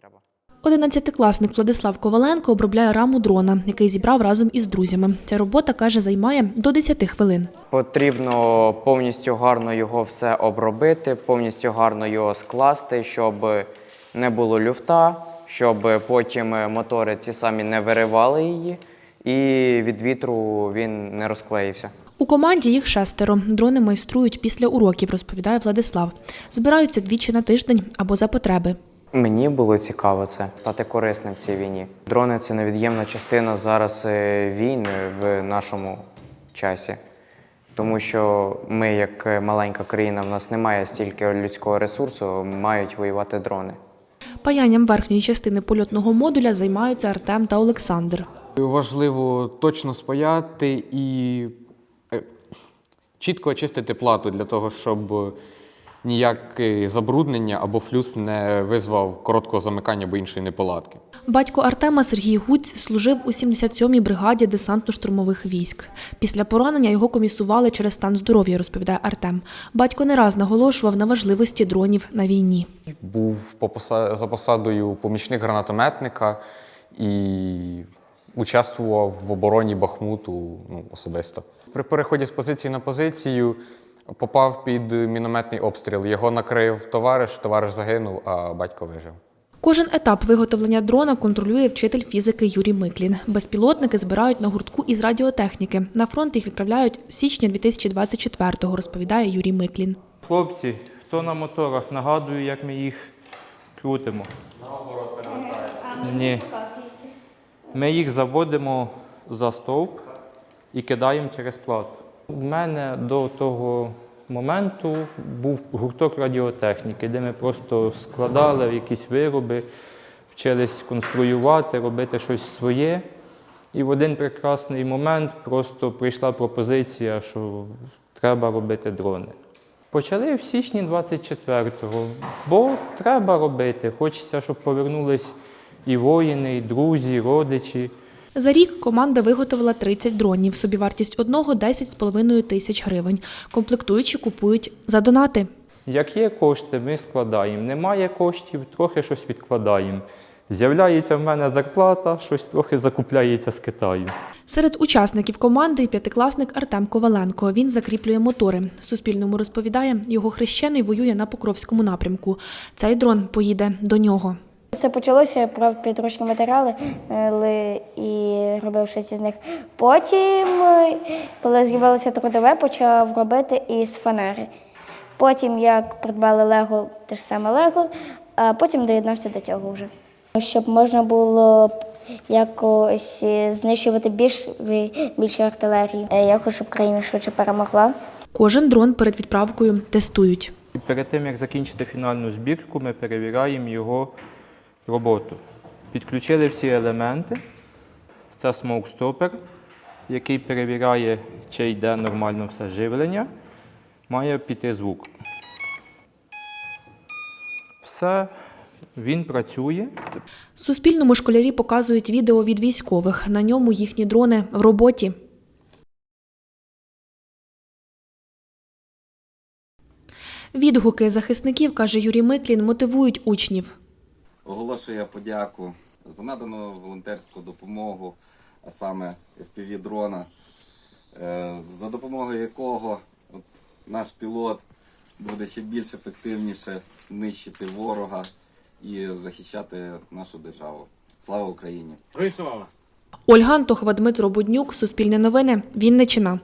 треба. Одинадцятикласник Владислав Коваленко обробляє раму дрона, який зібрав разом із друзями. Ця робота каже, займає до 10 хвилин. Потрібно повністю гарно його все обробити, повністю гарно його скласти, щоб не було люфта, щоб потім мотори ці самі не виривали її, і від вітру він не розклеївся. У команді їх шестеро. Дрони майструють після уроків, розповідає Владислав. Збираються двічі на тиждень або за потреби. Мені було цікаво це стати корисним в цій війні. Дрони це невід'ємна частина зараз е, війни в нашому часі. Тому що ми, як е, маленька країна, в нас немає стільки людського ресурсу, мають воювати дрони. Паянням верхньої частини польотного модуля займаються Артем та Олександр. Важливо точно спаяти і е, чітко очистити плату для того, щоб ніяке забруднення або флюс не визвав короткого замикання або іншої неполадки. Батько Артема Сергій Гуць служив у 77-й бригаді десантно-штурмових військ. Після поранення його комісували через стан здоров'я, розповідає Артем. Батько не раз наголошував на важливості дронів на війні. Був по поса- за посадою помічник гранатометника і участвував в обороні Бахмуту ну, особисто. При переході з позиції на позицію попав під мінометний обстріл. Його накрив товариш, товариш загинув, а батько вижив. Кожен етап виготовлення дрона контролює вчитель фізики Юрій Миклін. Безпілотники збирають на гуртку із радіотехніки. На фронт їх відправляють з січня 2024-го, розповідає Юрій Миклін. Хлопці, хто на моторах, нагадую, як ми їх крутимо. Ні. Ми їх заводимо за стовп і кидаємо через плату. У мене до того моменту був гурток радіотехніки, де ми просто складали якісь вироби, вчились конструювати, робити щось своє. І в один прекрасний момент просто прийшла пропозиція, що треба робити дрони. Почали в січні 24-го, бо треба робити. Хочеться, щоб повернулись і воїни, і друзі, і родичі. За рік команда виготовила 30 дронів. Собівартість одного 10,5 тисяч гривень. Комплектуючі купують за донати. Як є кошти, ми складаємо. Немає коштів, трохи щось відкладаємо. З'являється в мене зарплата, щось трохи закупляється з Китаю. Серед учасників команди і п'ятикласник Артем Коваленко. Він закріплює мотори. Суспільному розповідає, його хрещений воює на Покровському напрямку. Цей дрон поїде до нього. Все почалося, я брав підручні матеріали е, і робив щось із них. Потім, е, коли з'явилося трудове, почав робити із фанери. Потім, як придбали Лего, те ж саме Лего, а потім доєднався до цього вже. Щоб можна було якось е, знищувати більш, більше артилерії. Е, Я хочу, щоб країна швидше перемогла. Кожен дрон перед відправкою тестують. Перед тим, як закінчити фінальну збірку, ми перевіряємо його роботу. Підключили всі елементи. Це смоукстопер, який перевіряє, чи йде нормально все живлення. Має піти звук. Все, він працює. Суспільному школярі показують відео від військових. На ньому їхні дрони в роботі. Відгуки захисників, каже Юрій Миклін, мотивують учнів. Оголошує подяку за надану волонтерську допомогу, а саме FPV-дрона, е, за допомогою якого от наш пілот буде ще більш ефективніше нищити ворога і захищати нашу державу. Слава Україні! Ольга Антохова, Дмитро Буднюк, Суспільне новини, Вінниччина.